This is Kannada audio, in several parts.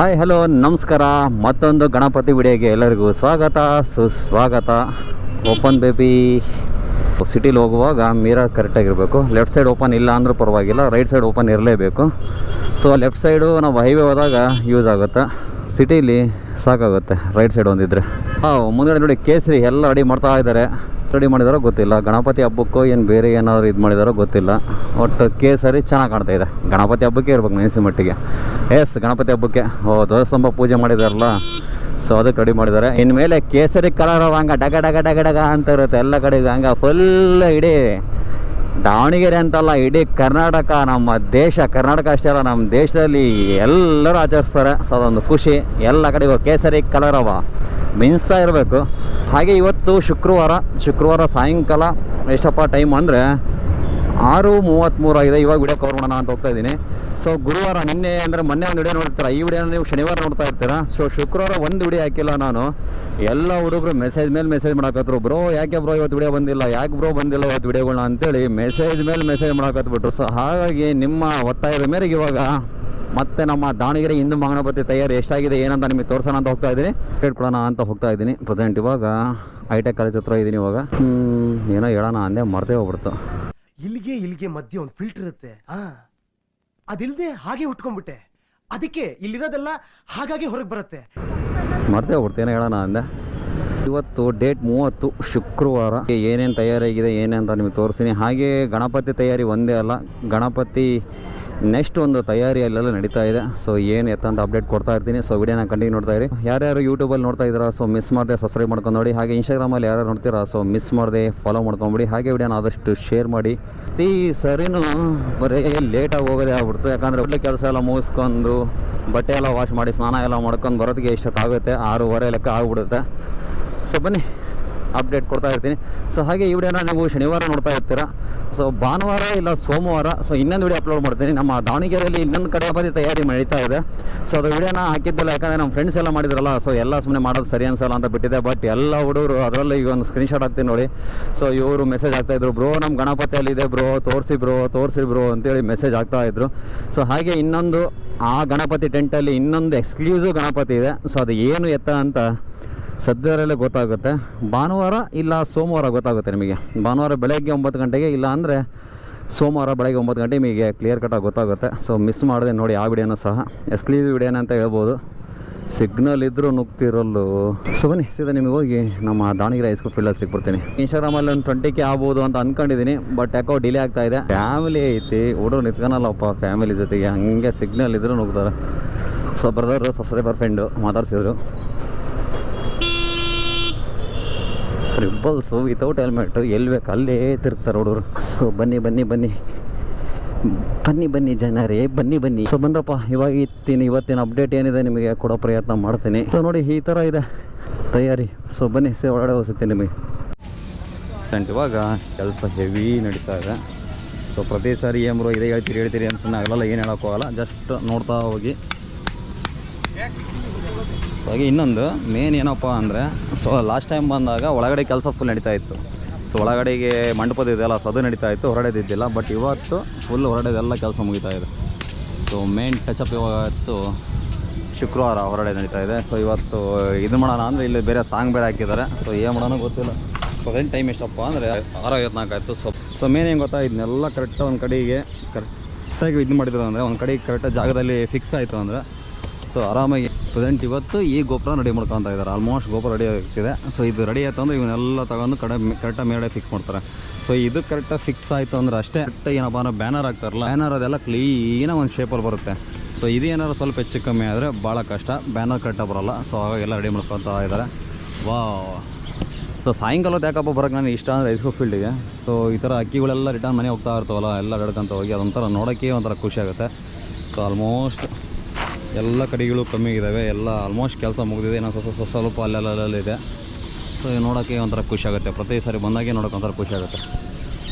ಹಾಯ್, ಹಲೋ, ನಮಸ್ಕಾರ. ಮತ್ತೊಂದು ಗಣಪತಿ ವಿಡಿಯೋಗೆ ಎಲ್ಲರಿಗೂ ಸ್ವಾಗತ. ಸುಸ್ವಾಗತ. ಓಪನ್ ಬೇಬಿ ಸಿಟಿಲಿ ಹೋಗುವಾಗ ಮಿರರ್ ಕರೆಕ್ಟಾಗಿರಬೇಕು ಲೆಫ್ಟ್ ಸೈಡ್ ಓಪನ್ ಇಲ್ಲ ಅಂದರೂ ಪರವಾಗಿಲ್ಲ. ರೈಟ್ ಸೈಡ್ ಓಪನ್ ಇರಲೇಬೇಕು. ಸೊ ಲೆಫ್ಟ್ ಸೈಡು ನಾವು ಹೈವೇ ಹೋದಾಗ ಯೂಸ್ ಆಗುತ್ತೆ. ಸಿಟೀಲಿ ಸಾಕಾಗುತ್ತೆ. ರೈಟ್ ಸೈಡ್ ಒಂದಿದ್ರೆ. ಹಾಂ ಮುಂದೆ ನೋಡಿ ಕೇಸರಿ ಎಲ್ಲ ರೆಡಿ ಮಾಡ್ತಾ ಇದ್ದಾರೆ. ರೆಡಿ ಮಾಡಿದಾರೋ ಗೊತ್ತಿಲ್ಲ. ಗಣಪತಿ ಹಬ್ಬಕ್ಕೋ ಏನು ಬೇರೆ ಏನಾದ್ರು ಇದು ಮಾಡಿದಾರೋ ಗೊತ್ತಿಲ್ಲ. ಒಟ್ಟು ಕೇಸರಿ ಚೆನ್ನಾಗಿ ಕಾಣ್ತಾ ಇದೆ. ಗಣಪತಿ ಹಬ್ಬಕ್ಕೆ ಇರ್ಬೇಕು ನೆನೆಸಿ ಮಟ್ಟಿಗೆ. ಎಸ್, ಗಣಪತಿ ಹಬ್ಬಕ್ಕೆ. ಓ, ಧ್ವಜಸ್ತಂಭ ಪೂಜೆ ಮಾಡಿದಾರಲ್ಲ. ಸೊ, ಅದಕ್ಕೆ ರೆಡಿ ಮಾಡಿದ್ದಾರೆ. ಇನ್ಮೇಲೆ ಕೇಸರಿ ಕಲರ್ ಹಂಗೆ ಡಗ ಡಗ ಡಗ ಡಗ ಅಂತ ಇರುತ್ತೆ. ಎಲ್ಲ ಕಡೆ ಹಂಗೆ ಫುಲ್ ಇಡೀ ದಾವಣಗೆರೆ ಅಂತಲ್ಲ, ಇಡೀ ಕರ್ನಾಟಕ, ನಮ್ಮ ದೇಶ, ಕರ್ನಾಟಕ ಅಷ್ಟೇ ಅಲ್ಲ, ನಮ್ಮ ದೇಶದಲ್ಲಿ ಎಲ್ಲರೂ ಆಚರಿಸ್ತಾರೆ. ಸೊ, ಅದೊಂದು ಖುಷಿ. ಎಲ್ಲ ಕಡೆಗೂ ಕೇಸರಿ ಕಲರ್ ಅವ ಇರಬೇಕು. ಹಾಗೆ ಇವತ್ತು ಶುಕ್ರವಾರ ಶುಕ್ರವಾರ ಸಾಯಂಕಾಲ ಎಷ್ಟಪ್ಪ ಟೈಮ್ ಅಂದರೆ ಆರು ಮೂವತ್ತ್ಮೂರು ಆಗಿದೆ. ಇವಾಗ ವಿಡಿಯೋ ಕವರ್ ಮಾಡೋಣ ಅಂತ ಹೋಗ್ತಾ ಇದ್ದೀನಿ. ಸೊ ಗುರುವಾರ ನಿನ್ನೆ ಅಂದರೆ ಮೊನ್ನೆ ಒಂದು ವಿಡಿಯೋ ನೋಡ್ತೀರಾ ಈ ವಿಡಿಯೋನ ನೀವು ಶನಿವಾರ ನೋಡ್ತಾ ಇರ್ತೀರಾ? ಸೊ ಶುಕ್ರವಾರ ಒಂದು ವಿಡಿಯೋ ಹಾಕಿಲ್ಲ ನಾನು. ಎಲ್ಲ ಹುಡುಗರು ಮೆಸೇಜ್ ಮೇಲೆ ಮೆಸೇಜ್ ಮಾಡಕತ್ರು. ಬ್ರೋ ಯಾಕೆ ಬ್ರೋ ಇವತ್ತು ವಿಡಿಯೋ ಬಂದಿಲ್ಲ? ಯಾಕೆ ಬ್ರೋ ಬಂದಿಲ್ಲ ಇವತ್ತು ವಿಡಿಯೋಗಳನ್ನ ಅಂತೇಳಿ ಮೆಸೇಜ್ ಮೇಲೆ ಮೆಸೇಜ್ ಮಾಡಕತ್ಬಿಟ್ರು. ಸೊ ಹಾಗಾಗಿ ನಿಮ್ಮ ಒತ್ತಾಯದ ಮೇರೆಗೆ ಇವಾಗ ಮತ್ತೆ ನಮ್ಮ ದಾವಣಗೆರೆ ಹಿಂದೂ ಮಂಗಣಪತಿ ತಯಾರಿ ಎಷ್ಟಾಗಿದೆ ಏನಂತ ನಿಮಗೆ ತೋರಿಸೋಣ ಅಂತ ಹೋಗ್ತಾ ಇದ್ದೀನಿ. ರೇಟ್ ಕೊಡೋಣ ಅಂತ ಹೋಗ್ತಾ ಇದ್ದೀನಿ. ಪ್ರೆಸೆಂಟ್ ಇವಾಗ ಐಟೆಕ್ ಕಾಲೇಜ್ ಹತ್ರ ಇದ್ದೀನಿ ಇವಾಗ. ಹ್ಮ್, ಏನೋ ಹೇಳೋಣ ಅಂದೆ ಮರ್ತೇ ಹೋಗ್ಬಿಡ್ತು ಇಲ್ಲಿಗೆ ಇಲ್ಲಿಗೆ ಮಧ್ಯೆ ಒಂದು ಫಿಲ್ಟರ್ ಇರುತ್ತೆ. ಆ ಅದಿಲ್ದೆ ಹಾಗೆ ಉಟ್ಕೊಂಡ್ಬಿಟ್ಟೆ. ಅದಕ್ಕೆ ಇಲ್ಲಿರೋದೆಲ್ಲ ಹಾಗಾಗಿ ಹೊರಗೆ ಬರುತ್ತೆ. ಮರ್ತೇ ಹೋಗ್ಬಿಡ್ತು ಏನೋ ಹೇಳೋಣ ಅಂದೆ. ಇವತ್ತು ಡೇಟ್ ಮೂವತ್ತು ಶುಕ್ರವಾರ. ಏನೇನು ತಯಾರಾಗಿದೆ ಏನೇ ಅಂತ ನಿಮಗೆ ತೋರಿಸ್ತೀನಿ. ಹಾಗೆ ಗಣಪತಿ ತಯಾರಿ ಒಂದೇ ಅಲ್ಲ ಗಣಪತಿ ನೆಕ್ಸ್ಟ್ ಒಂದು ತಯಾರಿ ಅಲ್ಲೆಲ್ಲ ನಡೀತಾ ಇದೆ. ಸೊ ಏನು ಎತ್ತ ಅಂತ ಅಪ್ಡೇಟ್ ಕೊಡ್ತಾ ಇರ್ತೀನಿ. ಸೊ ವಿಡಿಯೋನ ಕಂಟಿನ್ಯೂ ನೋಡ್ತಾ ಇರಿ. ಯಾರ್ಯಾರು ಯೂಟ್ಯೂಬಲ್ಲಿ ನೋಡ್ತಾ ಇದ್ದೀರಾ ಸೊ ಮಿಸ್ ಮಾಡದೆ ಸಬ್ಸ್ಕ್ರೈಬ್ ಮಾಡ್ಕೊಂಡು ನೋಡಿ. ಹಾಗೆ ಇನ್ಸ್ಟಾಗ್ರಾಮಲ್ಲಿ ಯಾರು ನೋಡ್ತೀರಾ ಸೊ ಮಿಸ್ ಮಾಡದೆ ಫಾಲೋ ಮಾಡ್ಕೊಂಬಿಡಿ. ಹಾಗೆ ವಿಡಿಯೋನ ಆದಷ್ಟು ಶೇರ್ ಮಾಡಿ. ಈ ಸರಿನೂ ಬರೀ ಲೇಟಾಗಿ ಹೋಗೋದೇ ಆಗ್ಬಿಡ್ತು. ಯಾಕಂದರೆ ಒಳ್ಳೆ ಕೆಲಸ ಎಲ್ಲ ಮುಗಿಸ್ಕೊಂಡು ಬಟ್ಟೆ ಎಲ್ಲ ವಾಶ್ ಮಾಡಿ, ಸ್ನಾನ ಎಲ್ಲ ಮಾಡ್ಕೊಂಡು ಬರೋದಕ್ಕೆ ಎಷ್ಟೊತ್ತಾಗುತ್ತೆ? ಆರೂವರೆ ಲೆಕ್ಕ ಆಗ್ಬಿಡುತ್ತೆ. ಸೊ ಬನ್ನಿ. ಅಪ್ಡೇಟ್ ಕೊಡ್ತಾ ಇರ್ತೀನಿ. ಸೊ ಹಾಗೆ ಈ ವಿಡಿಯೋನ ನೀವು ಶನಿವಾರ ನೋಡ್ತಾ ಇರ್ತೀರಾ. ಸೊ ಭಾನುವಾರ ಇಲ್ಲ ಸೋಮವಾರ ಸೊ ಇನ್ನೊಂದು ವಿಡಿಯೋ ಅಪ್ಲೋಡ್ ಮಾಡ್ತೀನಿ. ನಮ್ಮ ದಾವಣಗೆರೆಯಲ್ಲಿ ಇನ್ನೊಂದು ಕಡೆ ಬದಿ ತಯಾರಿ ನಡೀತಾ ಇದೆ. ಸೊ ಅದು ವಿಡಿಯೋನ ಹಾಕಿದ್ದಿಲ್ಲ, ಯಾಕಂದರೆ ನಮ್ಮ ಫ್ರೆಂಡ್ಸ್ ಎಲ್ಲ ಮಾಡಿದ್ರಲ್ಲ ಸೊ ಎಲ್ಲ ಸುಮ್ಮನೆ ಮಾಡೋದು ಸರಿ ಅನ್ಸಲ್ಲ ಅಂತ ಬಿಟ್ಟಿದೆ ಬಟ್ ಎಲ್ಲ ಹುಡುಗರು ಅದರಲ್ಲಿ ಈಗ ಒಂದು ಸ್ಕ್ರೀನ್ಶಾಟ್ ಹಾಕ್ತೀನಿ ನೋಡಿ. ಸೊ ಇವರು ಮೆಸೇಜ್ ಆಗ್ತಾಯಿದ್ರು ಬ್ರೋ ನಮ್ಮ ಗಣಪತಿಯಲ್ಲಿ ಇದೆ ಬ್ರೋ ತೋರಿಸಿ ಬ್ರೋ ತೋರಿಸಿ ಬ್ರೋ ಅಂತೇಳಿ ಮೆಸೇಜ್ ಆಗ್ತಾ ಇದ್ರು. ಸೊ ಹಾಗೆ ಇನ್ನೊಂದು, ಆ ಗಣಪತಿ ಟೆಂಟಲ್ಲಿ ಇನ್ನೊಂದು ಎಕ್ಸ್ಕ್ಲೂಸಿವ್ ಗಣಪತಿ ಇದೆ. ಸೊ ಅದು ಏನು ಎತ್ತ ಅಂತ ಸದ್ಯದಲ್ಲೇ ಗೊತ್ತಾಗುತ್ತೆ. ಭಾನುವಾರ ಇಲ್ಲ ಸೋಮವಾರ ಗೊತ್ತಾಗುತ್ತೆ ನಿಮಗೆ. ಭಾನುವಾರ ಬೆಳಗ್ಗೆ ಒಂಬತ್ತು ಗಂಟೆಗೆ ಇಲ್ಲ ಅಂದರೆ ಸೋಮವಾರ ಬೆಳಗ್ಗೆ ಒಂಬತ್ತು ಗಂಟೆ ನಿಮಗೆ ಕ್ಲಿಯರ್ ಕಟ್ಟಾಗಿ ಗೊತ್ತಾಗುತ್ತೆ. ಸೊ ಮಿಸ್ ಮಾಡದೆ ನೋಡಿ ಆ ವಿಡಿಯೋನ ಸಹ. ಎಕ್ಸ್ಕ್ಲೂಸಿವ್ ವಿಡಿಯೋನ ಅಂತ ಹೇಳ್ಬೋದು. ಸಿಗ್ನಲ್ ಇದ್ದರೂ ನುಗ್ತಿರಲ್ಲು. ಸೊ ಬನ್ನಿ, ಸೀದಾ ನಿಮಗೆ ಹೋಗಿ ನಮ್ಮ ದಾವಣಗೆರೆ ಹೈಸ್ಕೂಲ್ ಫೀಲ್ಡಲ್ಲಿ ಸಿಕ್ಬಿಡ್ತೀನಿ. ಇನ್ಸ್ಟಾಗ್ರಾಮಲ್ಲಿ ಒಂದು ಟ್ವೆಂಟಿ ಕೆ ಆಗ್ಬೋದು ಅಂತ ಅಂದ್ಕೊಂಡಿದ್ದೀನಿ ಬಟ್ ಯಾಕೋ ಡಿಲೇ ಆಗ್ತಾ ಇದೆ. ಫ್ಯಾಮಿಲಿ ಐತಿ, ಹುಡುಗರು ನಿತ್ಕೊಳಲ್ಲಪ್ಪ ಫ್ಯಾಮಿಲಿ ಜೊತೆಗೆ. ಹಂಗೆ ಸಿಗ್ನಲ್ ಇದ್ರೂ ನುಗ್ತಾರೆ. ಸೊ ಬ್ರದರು ಸಬ್ಸ್ಕ್ರೈಬರ್ ಫ್ರೆಂಡು ಮಾತಾಡ್ಸಿದ್ರು. ಟ್ರಿಬಲ್ಸು ವಿತೌಟ್ ಹೆಲ್ಮೆಟು ಎಲ್ಲಿ ಬೇಕು ಅಲ್ಲೇ ತಿರುಗ್ತಾರೆ ಹುಡುಗರು. ಸೊ ಬನ್ನಿ ಬನ್ನಿ ಬನ್ನಿ. ಬನ್ನಿ ಬನ್ನಿ ಜನರೇ, ಬನ್ನಿ ಬನ್ನಿ. ಸೊ ಬಂದ್ರಪ್ಪ ಇವಾಗ ಇತ್ತೀನಿ ಇವತ್ತಿನ ಅಪ್ಡೇಟ್ ಏನಿದೆ ನಿಮಗೆ ಕೊಡೋ ಪ್ರಯತ್ನ ಮಾಡ್ತೀನಿ. ಸೊ ನೋಡಿ, ಈ ಥರ ಇದೆ. ತಯಾರಿ. ಸೊ ಬನ್ನಿ, ಸೇ, ಒಳಗಡೆ ಹೋಗುತ್ತೆ ನಿಮಗೆ. ಆ್ಯಂಡ್ ಇವಾಗ ಕೆಲಸ ಹೆವಿ ನಡೀತಾ ಇದೆ. ಸೊ ಪ್ರತಿ ಸಾರಿ ಏಮ್ರು ಇದೇ ಹೇಳ್ತೀರಿ ಹೇಳ್ತೀರಿ ಅಂತ ಆಗಲ್ಲ, ಏನು ಹೇಳೋಕ್ಕೋಗಲ್ಲ. ಜಸ್ಟ್ ನೋಡ್ತಾ ಹೋಗಿ. ಸೊ ಹಾಗೆ ಇನ್ನೊಂದು ಮೇನ್ ಏನಪ್ಪ ಅಂದರೆ ಸೊ ಲಾಸ್ಟ್ ಟೈಮ್ ಬಂದಾಗ ಒಳಗಡೆ ಕೆಲಸ ಫುಲ್ ನಡೀತಾ ಇತ್ತು. ಸೊ ಒಳಗಡೆಗೆ ಮಂಟಪದ ಇದೆಯಲ್ಲ ಸೊ ಅದು ನಡೀತಾ ಇತ್ತು, ಹೊರಡೋದಿದ್ದಿಲ್ಲ ಬಟ್ ಇವತ್ತು ಫುಲ್ ಹೊರಡೋದೆಲ್ಲ ಕೆಲಸ ಮುಗಿತಾ ಇದೆ. ಸೊ ಮೇನ್ ಟಚಪ್ ಇವತ್ತು ಶುಕ್ರವಾರ ಹೊರಗಡೆ ನಡೀತಾ ಇದೆ. ಸೊ ಇವತ್ತು ಇದು ಮಾಡೋಣ ಅಂದರೆ ಇಲ್ಲಿ ಬೇರೆ ಸಾಂಗ್ ಬೇರೆ ಹಾಕಿದ್ದಾರೆ. ಸೊ ಏನು ಮಾಡೋಣ ಗೊತ್ತಿಲ್ಲ. ಪ್ರೆಸೆಂಟ್ ಟೈಮ್ ಎಷ್ಟಪ್ಪ ಅಂದರೆ ಆರು ಐವತ್ನಾಲ್ಕು ಆಯಿತು. ಸೊ ಸೊ ಮೇನ್ ಏನು ಗೊತ್ತಾ, ಇದನ್ನೆಲ್ಲ ಕರೆಕ್ಟಾಗಿ ಒಂದು ಕಡೆಗೆ ಕರೆಕ್ಟಾಗಿ ಇದು ಮಾಡಿದ್ರು ಅಂದರೆ ಒಂದು ಕಡೆಗೆ ಕರೆಕ್ಟಾಗಿ ಜಾಗದಲ್ಲಿ ಫಿಕ್ಸ್ ಆಯಿತು ಅಂದರೆ ಸೊ ಆರಾಮಾಗಿ ಪ್ರೆಸೆಂಟ್ ಇವತ್ತು ಈ ಗೋಪುರ ರೆಡಿ ಮಾಡ್ಕೊತಾ ಇದ್ದಾರೆ. ಆಲ್ಮೋಸ್ಟ್ ಗೋಪುರ ರೆಡಿ ಆಗ್ತಿದೆ ಸೊ ಇದು ರೆಡಿ ಆಯ್ತು ಅಂದ್ರೆ ಇವನ್ನೆಲ್ಲ ತಗೊಂಡು ಕಡೆ ಕರೆಕ್ಟಾಗಿ ಮೇಡೆ ಫಿಕ್ಸ್ ಮಾಡ್ತಾರೆ. ಸೊ ಇದು ಕರೆಕ್ಟಾಗಿ ಫಿಕ್ಸ್ ಆಯಿತು ಅಂದ್ರೆ ಅಷ್ಟೇ. ಏನಪ್ಪ ಅಂದ್ರೆ ಬ್ಯಾನರ್ ಹಾಕ್ತಾರಲ್ಲ ಬ್ಯಾನರ್ ಅದೆಲ್ಲ ಕ್ಲೀನಾಗಿ ಒಂದು ಶೇಪಲ್ಲಿ ಬರುತ್ತೆ. ಸೊ ಇದು ಏನಾದ್ರು ಸ್ವಲ್ಪ ಹೆಚ್ಚು ಕಮ್ಮಿ ಆದರೆ ಭಾಳ ಕಷ್ಟ. ಬ್ಯಾನರ್ ಕರೆಕ್ಟಾಗಿ ಬರೋಲ್ಲ. ಸೊ ಎಲ್ಲ ರೆಡಿ ಮಾಡ್ಕೊತಾ ಇದ್ದಾರೆ. ವಾ ಸೊ ಸಾಯಂಕಾಲ ಹೊತ್ತು ಯಾಕಪ್ಪ ಬರೋಕ್ಕೆ ನನಗೆ ಇಷ್ಟ ಅಂದರೆ ಐಸ್ಕೋ ಫೀಲ್ಡಿಗೆ ಸೊ ಈ ಥರ ಅಕ್ಕಿಗಳೆಲ್ಲ ರಿಟರ್ನ್ ಮನೆ ಹೋಗ್ತಾ ಇರ್ತಾವಲ್ಲ, ಎಲ್ಲ ನಡ್ಕೊಂತ ಹೋಗಿ ಅದೊಂಥರ ನೋಡೋಕ್ಕೆ ಒಂಥರ ಖುಷಿ ಆಗುತ್ತೆ. ಸೊ ಆಲ್ಮೋಸ್ಟ್ ಎಲ್ಲ ಕಡೆಗಳು ಕಮ್ಮಿ ಇದ್ದಾವೆ ಎಲ್ಲ ಆಲ್ಮೋಸ್ಟ್ ಕೆಲಸ ಮುಗಿದಿದೆ. ಏನೋ ಸ್ವಲ್ಪ ಸ್ವಲ್ಪ ಸ್ವಲ್ಪ ಅಲ್ಲೆಲ್ಲ ಇದೆ ಸೊ ನೋಡೋಕ್ಕೆ ಒಂಥರ ಖುಷಿ ಆಗುತ್ತೆ. ಪ್ರತಿ ಸಾರಿ ಬಂದಾಗೆ ನೋಡೋಕೆ ಒಂಥರ ಖುಷಿ ಆಗುತ್ತೆ.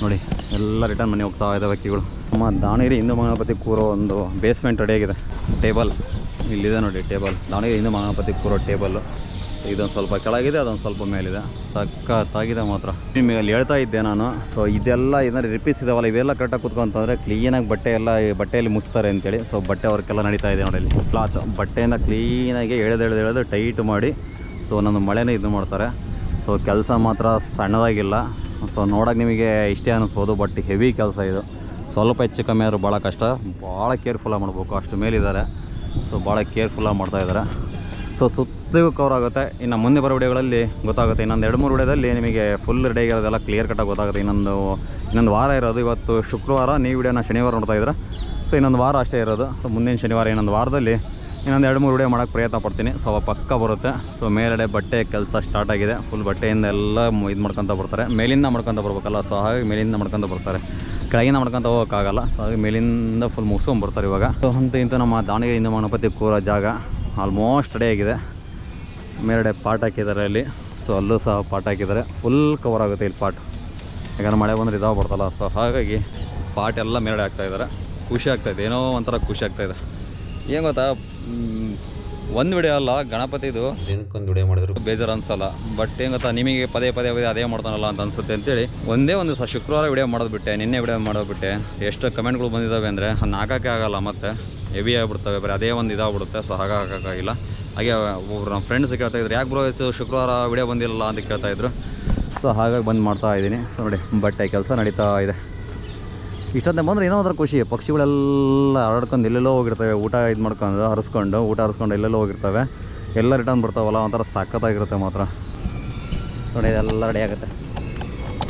ನೋಡಿ, ಎಲ್ಲ ರಿಟರ್ನ್ ಮನೆ ಹೋಗ್ತಾ ಇದ್ದಾವೆ ಅಕ್ಕಿಗಳು ನಮ್ಮ ದಾವಣಗೆರೆ ಹಿಂದೂ ಮಹಾಗಣಪತಿ ಕೂರೋ ಒಂದು ಬೇಸ್ಮೆಂಟ್ ರೆಡಿಯಾಗಿದೆ ಟೇಬಲ್ ಇಲ್ಲಿದೆ ನೋಡಿ ಟೇಬಲ್ ದಾವಣಗೆರೆ ಹಿಂದೂ ಮಹಾಗಣಪತಿ ಕೂರೋ ಟೇಬಲ್ಲು ಇದೊಂದು ಸ್ವಲ್ಪ ಕೆಳಗಿದೆ, ಅದೊಂದು ಸ್ವಲ್ಪ ಮೇಲಿದೆ. ಸಖತ್ತಾಗಿದೆ ಮಾತ್ರ. ನಿಮಗೆ ಅಲ್ಲಿ ಹೇಳ್ತಾ ಇದ್ದೆ ನಾನು. ಸೊ ಇದೆಲ್ಲ ಏನಾದ್ರು ರಿಪೀಸ್ ಇದಾವಲ್ಲ, ಇವೆಲ್ಲ ಕರೆಕ್ಟಾಗಿ ಕ್ಲೀನ್ ಕ್ಲೀನಾಗಿ ಬಟ್ಟೆ ಎಲ್ಲ, ಬಟ್ಟೆಯಲ್ಲಿ ಮುಚ್ತಾರೆ ಅಂತೇಳಿ. ಸೊ ಬಟ್ಟೆ ವರ್ಕೆಲ್ಲ ನಡೀತಾ ಇದೆ ನೋಡಿ ಇಲ್ಲಿ ಕ್ಲಾತ್ ಬಟ್ಟೆಯಿಂದ ಕ್ಲೀನಾಗಿ ಎಳೆದು ಎಳೆದು ಎಳೆದು ಟೈಟ್ ಮಾಡಿ ಸೊ ನನ್ನ ಮಳೆನೇ ಇದು ಮಾಡ್ತಾರೆ. ಸೊ ಕೆಲಸ ಮಾತ್ರ ಸಣ್ಣದಾಗಿಲ್ಲ. ಸೊ ನೋಡೋಕೆ ನಿಮಗೆ ಇಷ್ಟೇ ಅನ್ನಿಸ್ಬೋದು ಬಟ್ ಹೆವಿ ಕೆಲಸ ಇದು. ಸ್ವಲ್ಪ ಹೆಚ್ಚು ಕಮ್ಮಿ ಆದರೂ ಭಾಳ ಕಷ್ಟ. ಭಾಳ ಕೇರ್ಫುಲ್ಲಾಗಿ ಮಾಡಬೇಕು. ಅಷ್ಟು ಮೇಲಿದ್ದಾರೆ. ಸೊ ಭಾಳ ಕೇರ್ಫುಲ್ಲಾಗಿ ಮಾಡ್ತಾ ಇದ್ದಾರೆ. ಸೊ ಸುತ್ತಿಗೂ ಕವರ್ ಆಗುತ್ತೆ. ಇನ್ನು ಮುಂದೆ ಬರೋ ವಿಡಿಯೋಗಳಲ್ಲಿ ಗೊತ್ತಾಗುತ್ತೆ. ಇನ್ನೊಂದು ಎರಡು ಮೂರು ವಿಡಿಯೋದಲ್ಲಿ ನಿಮಗೆ ಫುಲ್ ರೆಡಿ ಆಗಿರೋದೆಲ್ಲ ಕ್ಲಿಯರ್ ಕಟ್ಟಾಗಿ ಗೊತ್ತಾಗುತ್ತೆ. ಇನ್ನೊಂದು ಇನ್ನೊಂದು ವಾರ ಇರೋದು ಇವತ್ತು ಶುಕ್ರವಾರ. ನೀವು ವಿಡಿಯೋನ ಶನಿವಾರ ನೋಡ್ತಾ ಇದ್ರೆ ಸೊ ಇನ್ನೊಂದು ವಾರ ಅಷ್ಟೇ ಇರೋದು. ಸೊ ಮುಂದಿನ ಶನಿವಾರ, ಇನ್ನೊಂದು ವಾರದಲ್ಲಿ ಇನ್ನೊಂದು ಎರಡು ಮೂರು ವಿಡಿಯೋ ಮಾಡೋಕ್ಕೆ ಪ್ರಯತ್ನ ಪಡ್ತೀನಿ. ಸೊ ಪಕ್ಕ ಬರುತ್ತೆ. ಸೊ ಮೇಲಡೆ ಬಟ್ಟೆ ಕೆಲಸ ಸ್ಟಾರ್ಟ್ ಆಗಿದೆ. ಫುಲ್ ಬಟ್ಟೆಯಿಂದ ಎಲ್ಲ ಇದು ಮಾಡ್ಕೊತ ಬರ್ತಾರೆ. ಮೇಲಿಂದ ಮಾಡ್ಕೊತ ಬರ್ಬೇಕಲ್ಲ. ಸೊ ಹಾಗಾಗಿ ಮೇಲಿಂದ ಮಾಡ್ಕೊತ ಬರ್ತಾರೆ. ಕೆಳಗಿಂದ ಮಾಡ್ಕೊತ ಹೋಗೋಕ್ಕಾಗಲ್ಲ. ಸೊ ಹಾಗೆ ಮೇಲಿಂದ ಫುಲ್ ಮುಗಿಸ್ಕೊಂಬರ್ತಾರೆ ಇವಾಗ. ಸೊ ಅಂತ ಇಂತ ನಮ್ಮ ದಾವಣಗೆರೆಯಿಂದ ಗಣಪತಿ ಕೂರೋ ಜಾಗ ಆಲ್ಮೋಸ್ಟ್ ರೆಡಿ ಆಗಿದೆ. ಮೇಲ್ಗಡೆ ಪಾಟ್ ಹಾಕಿದ್ದಾರೆ ಅಲ್ಲಿ. ಸೊ ಅಲ್ಲೂ ಸಹ ಪಾಟ್ ಹಾಕಿದ್ದಾರೆ. ಫುಲ್ ಕವರ್ ಆಗುತ್ತೆ ಇಲ್ಲಿ ಪಾಟ್. ಯಾಕಂದ್ರೆ ಮಳೆ ಬಂದರೆ ಇದಾವ ಬರ್ತಲ್ಲ. ಸೊ ಹಾಗಾಗಿ ಪಾಟ್ ಎಲ್ಲ ಮೇಲ್ಗಡೆ ಹಾಕ್ತಾಯಿದ್ದಾರೆ ಖುಷಿ ಆಗ್ತಾಯಿದೆ ಏನೋ ಒಂಥರ ಖುಷಿ ಆಗ್ತಾಯಿದೆ ಏನು ಗೊತ್ತಾ? ಒಂದು ವಿಡಿಯೋ ಅಲ್ಲ ಗಣಪತಿದು ದಿನಕ್ಕೊಂದು ವಿಡಿಯೋ ಮಾಡಿದ್ರು. ಬೇಜಾರು ಅನ್ಸಲ್ಲ. ಬಟ್ ಏನು ಗೊತ್ತಾ? ನಿಮಗೆ ಪದೇ ಪದೇ ಪದೇ ಅದೇ ಮಾಡ್ತಾನಲ್ಲ ಅಂತ ಅನ್ಸುತ್ತೆ ಅಂತೇಳಿ ಒಂದೇ ಒಂದು ಸಹ ಶುಕ್ರವಾರ ವಿಡಿಯೋ ಮಾಡೋದ್ಬಿಟ್ಟೆ ನಿನ್ನೆ ವಿಡಿಯೋ ಮಾಡೋದ್ಬಿಟ್ಟೆ. ಎಷ್ಟು ಕಮೆಂಟ್ಗಳು ಬಂದಿದ್ದಾವೆ ಅಂದರೆ ಹಾಕೋಕ್ಕೆ ಆಗಲ್ಲ ಮತ್ತೆ. ಹೆವಿ ಆಗಿಬಿಡ್ತವೆ. ಬರೀ ಅದೇ ಒಂದು ಇದಾಗ್ಬಿಡುತ್ತೆ. ಸೊ ಹಾಗೆ ಹಾಕೋಕ್ಕಾಗಿಲ್ಲ ಹಾಗೆ, ಒಬ್ರು ನಮ್ಮ ಫ್ರೆಂಡ್ಸ್ ಕೇಳ್ತಾ ಇದ್ರು, ಯಾಕೆ ಬ್ರೋ ಇತ್ತು ಶುಕ್ರವಾರ ವಿಡಿಯೋ ಬಂದಿಲ್ಲ ಅಂತ ಕೇಳ್ತಾ ಇದ್ರು. ಸೊ ಹಾಗಾಗಿ ಬಂದು ಮಾಡ್ತಾ ಇದ್ದೀನಿ. ಸೊ ನೋಡಿ, ಬಟ್ಟೆ ಕೆಲಸ ನಡೀತಾ ಇದೆ. ಇಷ್ಟೊತ್ತೆ ಬಂದರೆ ಏನೋ ಒಂಥರ ಖುಷಿ. ಪಕ್ಷಿಗಳೆಲ್ಲ ಹರಡ್ಕೊಂಡು ಎಲ್ಲೆಲ್ಲೋ ಹೋಗಿರ್ತವೆ. ಊಟ ಇದು ಮಾಡ್ಕೊಂಡು, ಹರಿಸ್ಕೊಂಡು, ಊಟ ಹರಿಸ್ಕೊಂಡು ಎಲ್ಲೆಲ್ಲೋ ಹೋಗಿರ್ತವೆ. ಎಲ್ಲ ರಿಟರ್ನ್ ಬರ್ತಾವಲ್ಲ, ಒಂಥರ ಸಖತ್ತಾಗಿರುತ್ತೆ ಮಾತ್ರ. ನೋಡಿ, ಇದೆಲ್ಲ ರೆಡಿ ಆಗುತ್ತೆ.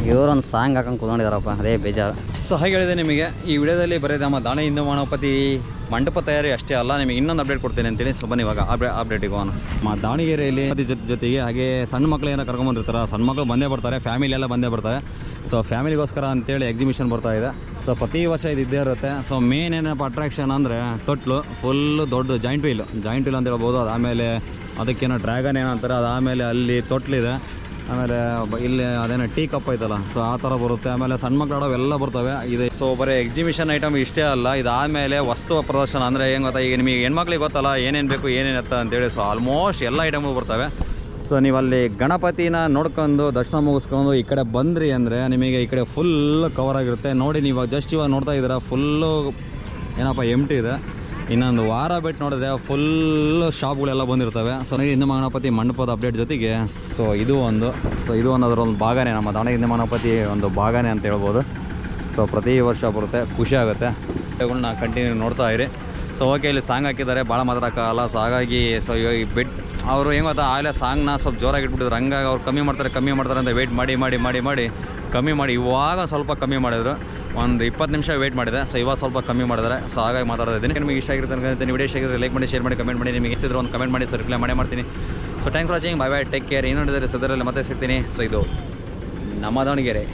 ಇವರೊಂದು ಸಾಂಗ್ ಹಾಕೊಂಡು ಕುತ್ಕೊಂಡಿದಾರಪ್ಪ. ಅದೇ ಬೇಜಾರು. ಸೊ ಹಾಗೆ ಹೇಳಿದೆ ನಿಮಗೆ. ಈ ವಿಡಿಯೋದಲ್ಲಿ ಬರೀ ನಮ್ಮ ದಾಣೆ ಹಿಂದೂ ಮಾನವಪತಿ ಮಂಟಪ ತಯಾರಿ ಅಷ್ಟೇ ಅಲ್ಲ, ನಿಮಗೆ ಇನ್ನೊಂದು ಅಪ್ಡೇಟ್ ಕೊಡ್ತೇನೆ ಅಂತೇಳಿ ಸೊ ಬನ್ನಿ ಇವಾಗ ಅಪ್ಡೇ ಅಪ್ಡೇಟಿಗೆ ಹೋಗೋಣ. ಮಾ ದಾವಣಗೆರೆಯಲ್ಲಿ ಜೊತೆ ಜೊತೆಗೆ ಹಾಗೆ ಸಣ್ಣ ಮಕ್ಳು ಏನೋ ಕರ್ಕೊಂಬಂದಿರ್ತಾರೆ. ಸಣ್ಣ ಮಕ್ಕಳು ಬಂದೇ ಬರ್ತಾರೆ ಫ್ಯಾಮಿಲಿ ಎಲ್ಲ ಬಂದೇ ಬರ್ತಾರೆ. ಸೊ ಫ್ಯಾಮಿಲಿಗೋಸ್ಕರ ಅಂತೇಳಿ ಎಕ್ಸಿಬಿಷನ್ ಬರ್ತಾ ಇದೆ. ಸೊ ಪ್ರತಿ ವರ್ಷ ಇದು ಇದ್ದೇ ಇರುತ್ತೆ. ಸೊ ಮೇನ್ ಏನಪ್ಪ ಅಟ್ರಾಕ್ಷನ್ ಅಂದರೆ ತೊಟ್ಲು ಫುಲ್ಲು ದೊಡ್ಡ ಜಾಯಿಂಟ್ ವೀಲ್ ಜಾಯಿಂಟ್ ವೀಲ್ ಅಂತ ಹೇಳ್ಬೋದು. ಅದಾದಮೇಲೆ ಅದಕ್ಕೇನೋ ಡ್ರ್ಯಾಗನ್ ಏನೋ ಅಂತಾರೆ. ಅದಾದಮೇಲೆ ಅಲ್ಲಿ ತೊಟ್ಲಿದೆ. ಆಮೇಲೆ ಇಲ್ಲಿ ಅದೇನೋ ಟೀ ಕಪ್ ಐತಲ್ಲ ಸೊ ಆ ಥರ ಬರುತ್ತೆ. ಆಮೇಲೆ ಸಣ್ಣ ಮಕ್ಳು ಎಲ್ಲ ಬರ್ತವೆ. ಇದೆ ಸೊ ಬರೀ ಎಕ್ಸಿಬಿಷನ್ ಐಟಮ್ ಇಷ್ಟೇ ಅಲ್ಲ, ಇದಾದಮೇಲೆ ವಸ್ತು ಪ್ರದರ್ಶನ ಅಂದರೆ ಏನು ಗೊತ್ತಾ, ಈಗ ನಿಮಗೆ ಹೆಣ್ಮಕ್ಳಿಗೆ ಗೊತ್ತಲ್ಲ, ಏನೇನು ಬೇಕು, ಏನೇನು ಎತ್ತ ಅಂತೇಳಿ ಸೊ ಆಲ್ಮೋಸ್ಟ್ ಎಲ್ಲ ಐಟಮ್ಗಳು ಬರ್ತವೆ. ಸೊ ನೀವು ಅಲ್ಲಿ ಗಣಪತಿನ ನೋಡ್ಕೊಂಡು, ದರ್ಶನ ಮುಗಿಸ್ಕೊಂಡು ಈ ಕಡೆ ಬಂದ್ರಿ ಅಂದರೆ ನಿಮಗೆ ಈ ಕಡೆ ಫುಲ್ ಕವರ್ ಆಗಿರುತ್ತೆ. ನೋಡಿ, ನೀವು ಜಸ್ಟ್ ಇವಾಗ ನೋಡ್ತಾ ಇದ್ದೀರಾ ಫುಲ್ಲು ಏನಪ್ಪ ಎಂಟಿ ಇದೆ. ಇನ್ನೊಂದು ವಾರ ಬಿಟ್ಟು ನೋಡಿದ್ರೆ ಫುಲ್ ಶಾಪ್ಗಳೆಲ್ಲ ಬಂದಿರ್ತವೆ. ಸೊ ನನಗೆ ಹಿಂದೂ ಮಗನಪತಿ ಮಂಟಪದ ಅಪ್ಡೇಟ್ ಜೊತೆಗೆ ಸೊ ಇದು ಒಂದು. ಸೊ ಇದು ಒಂದು ಅದರ ಒಂದು ಭಾಗನೇ. ನಮ್ಮ ದಾವಣಗೆರೆ ಹಿಂದೂ ಒಂದು ಭಾಗನೇ ಅಂತ ಹೇಳ್ಬೋದು. ಸೊ ಪ್ರತಿ ವರ್ಷ ಬರುತ್ತೆ. ಖುಷಿ ಆಗುತ್ತೆ. ಇವುಗಳ್ನ ಕಂಟಿನ್ಯೂ ನೋಡ್ತಾ ಇರಿ. ಸೊ ಓಕೆ ಇಲ್ಲಿ ಸಾಂಗ್ ಹಾಕಿದ್ದಾರೆ. ಭಾಳ ಮಾತಾಡೋಕ್ಕಾಗಲ್ಲ ಸೊ ಹಾಗಾಗಿ ಸೊ ಇವಾಗ ಬಿಟ್ ಅವರು ಏನು ಗೊತ್ತಾ? ಆಗಲೇ ಸಾಂಗ್ನ ಸ್ವಲ್ಪ ಜೋರಾಗಿ ಇಟ್ಬಿಟ್ಟಿದ್ರು. ಹಂಗಾಗಿ ಅವ್ರು ಕಮ್ಮಿ ಮಾಡ್ತಾರೆ ಕಮ್ಮಿ ಮಾಡ್ತಾರೆ ಅಂತ ವೆಯ್ಟ್ ಮಾಡಿ ಮಾಡಿ ಮಾಡಿ ಮಾಡಿ, ಕಮ್ಮಿ ಮಾಡಿ. ಇವಾಗ ಸ್ವಲ್ಪ ಕಮ್ಮಿ ಮಾಡಿದ್ರು. ಒಂದು ಇಪ್ಪತ್ತು ನಿಮಿಷ ವೇಟ್ ಮಾಡಿದೆ. ಸೊ ಇವಾಗ ಸ್ವಲ್ಪ ಕಮ್ಮಿ ಮಾಡಿದ್ರೆ ಸೊ ಹಾಗಾಗಿ ಮಾತಾಡ್ತಾ ಇದ್ದೀನಿ. ನಿಮಗೆ ಇಷ್ಟ ಆಗಿರುತ್ತೆ ಅನ್ಕೊಂತೀನಿ ವಿಡಿಯೋ ಇಷ್ಟ ಆಗಿದ್ರೆ ಲೈಕ್ ಮಾಡಿ ಶೇರ್ ಮಾಡಿ ಕಮೆಂಟ್ ಮಾಡಿ. ನಿಮಗೆ ಇಷ್ಟಿದ್ರೆ ಒಂದು ಕಮೆಂಟ್ ಮಾಡಿ. ಸೊ ರಿಪ್ಲೈ ಮಾಡೇ ಮಾಡ್ತೀನಿ. So thank for watching bye bye take care ಏನು ನೋಡಿದರೆ ಸದರಲ್ಲಿ ಮತ್ತೆ ಸಿಗ್ತೀನಿ. ಸೊ ಇದು ನಮ್ಮ ದಾವಣಗೆರೆ.